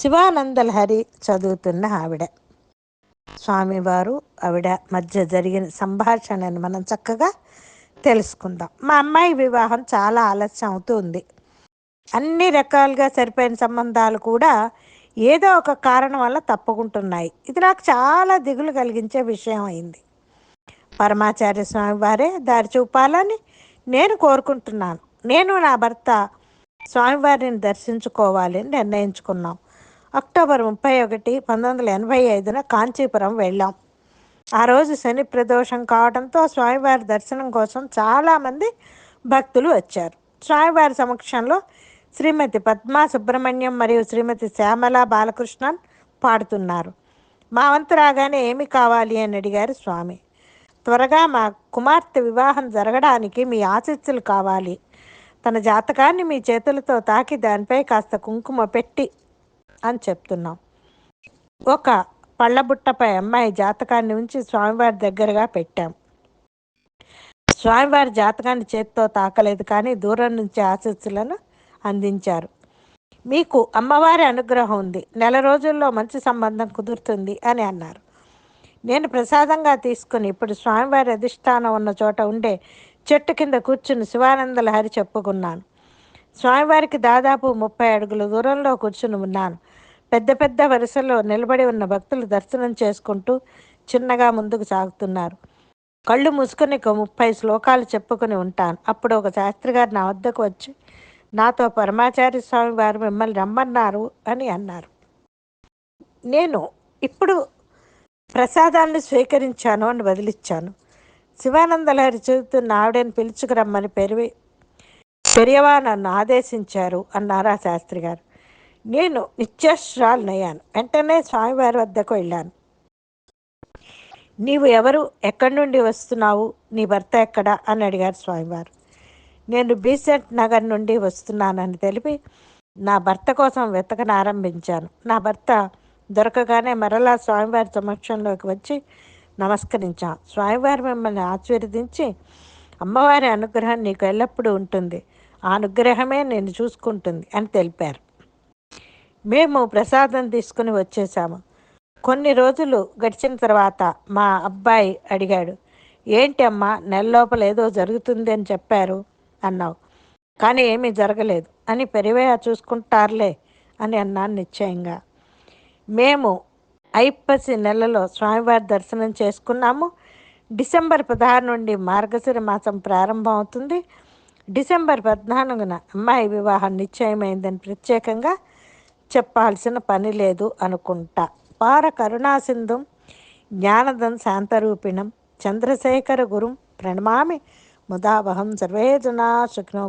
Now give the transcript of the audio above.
శివానందలహరి చదువుతున్న ఆవిడ. స్వామివారు ఆవిడ మధ్య జరిగిన సంభాషణను మనం చక్కగా తెలుసుకుందాం. మా అమ్మాయి వివాహం చాలా ఆలస్యం అవుతుంది. అన్ని రకాలుగా సరిపోయిన సంబంధాలు కూడా ఏదో ఒక కారణం వల్ల తప్పుకుంటున్నాయి. ఇది నాకు చాలా దిగులు కలిగించే విషయం అయింది. పరమాచార్య స్వామి వారే దారి చూపాలని నేను కోరుకుంటున్నాను. నేను నా భర్త స్వామివారిని దర్శించుకోవాలని నిర్ణయించుకున్నాం. అక్టోబర్ ముప్పై ఒకటి పంతొమ్మిది వందల ఎనభై ఐదున కాంచీపురం వెళ్ళాం. ఆ రోజు శని ప్రదోషం కావడంతో స్వామివారి దర్శనం కోసం చాలామంది భక్తులు వచ్చారు. స్వామివారి సమక్షంలో శ్రీమతి పద్మా సుబ్రహ్మణ్యం మరియు శ్రీమతి శ్యామల బాలకృష్ణన్ పాడుతున్నారు. మా వంతు రాగానే ఏమి కావాలి? అని అడిగారు స్వామి. త్వరగా మా కుమార్తె వివాహం జరగడానికి మీ ఆశీస్సులు కావాలి. తన జాతకాన్ని మీ చేతులతో తాకి దానిపై కాస్త కుంకుమ పెట్టి అని చెప్తున్నాం. ఒక పళ్ళబుట్టపై అమ్మాయి జాతకాన్ని ఉంచి స్వామివారి దగ్గరగా పెట్టాం. స్వామివారి జాతకాన్ని చేత్తో తాకలేదు కానీ దూరం నుంచి ఆశస్సులను అందించారు. మీకు అమ్మవారి అనుగ్రహం ఉంది. నెల రోజుల్లో మంచి సంబంధం కుదురుతుంది అని అన్నారు. నేను ప్రసాదంగా తీసుకుని ఇప్పుడు స్వామివారి అధిష్టానం ఉన్న చోట ఉండే చెట్టు కింద కూర్చుని శివానంద లహరి చెప్పుకున్నాను. స్వామివారికి దాదాపు ముప్పై అడుగుల దూరంలో కూర్చుని ఉన్నాను. పెద్ద పెద్ద వరుసలో నిలబడి ఉన్న భక్తులు దర్శనం చేసుకుంటూ చిన్నగా ముందుకు సాగుతున్నారు. కళ్ళు మూసుకొని ఒక ముప్పై శ్లోకాలు చెప్పుకొని ఉంటాను. అప్పుడు ఒక శాస్త్రి గారు నా వద్దకు వచ్చి నాతో పరమాచార్య స్వామి వారు మిమ్మల్ని రమ్మన్నారు అని అన్నారు. నేను ఇప్పుడు ప్రసాదాన్ని స్వీకరించాను అని వదిలిచ్చాను. శివానందలహరి చదువుతున్న ఆవిడని పిలుచుకురమ్మని పెరివి పెరియవా నన్ను ఆదేశించారు అన్నారు ఆ శాస్త్రి గారు. నేను నిత్యశ్రాలనయ్యాను వెంటనే స్వామివారి వద్దకు వెళ్ళాను. నీవు ఎవరు? ఎక్కడి నుండి వస్తున్నావు? నీ భర్త ఎక్కడా? అని అడిగారు స్వామివారు. నేను బీసెంట్ నగర్ నుండి వస్తున్నానని తెలిపి నా భర్త కోసం వెతకను ఆరంభించాను. నా భర్త దొరకగానే మరలా స్వామివారి సమక్షంలోకి వచ్చి నమస్కరించాను. స్వామివారి మిమ్మల్ని ఆశీర్వదించి అమ్మవారి అనుగ్రహం నీకు ఎల్లప్పుడూ ఉంటుంది. ఆ అనుగ్రహమే నేను చూసుకుంటుంది అని తెలిపారు. మేము ప్రసాదం తీసుకుని వచ్చేసాము కొన్ని రోజులు గడిచిన తర్వాత మా అబ్బాయి అడిగాడు ఏంటి అమ్మా నెల లోపల ఏదో జరుగుతుంది అని చెప్పారు? అన్నావు. కానీ ఏమీ జరగలేదు. అని పెరివేయ చూసుకుంటారులే అని అన్నాను నిశ్చయంగా. మేము ఐప్పసి నెలలో స్వామివారి దర్శనం చేసుకున్నాము. డిసెంబర్ పదహారు నుండి మార్గశిర మాసం ప్రారంభం అవుతుంది డిసెంబర్ పద్నాలుగున అమ్మాయి వివాహం నిశ్చయమైందని ప్రత్యేకంగా చెప్పాల్సిన పని లేదు అనుకుంటా. పార కరుణాసింధుం జ్ఞానదం శాంతరూపిణం చంద్రశేఖర గురుం ప్రణమామి ముదావహం సర్వే జనా సుఖినో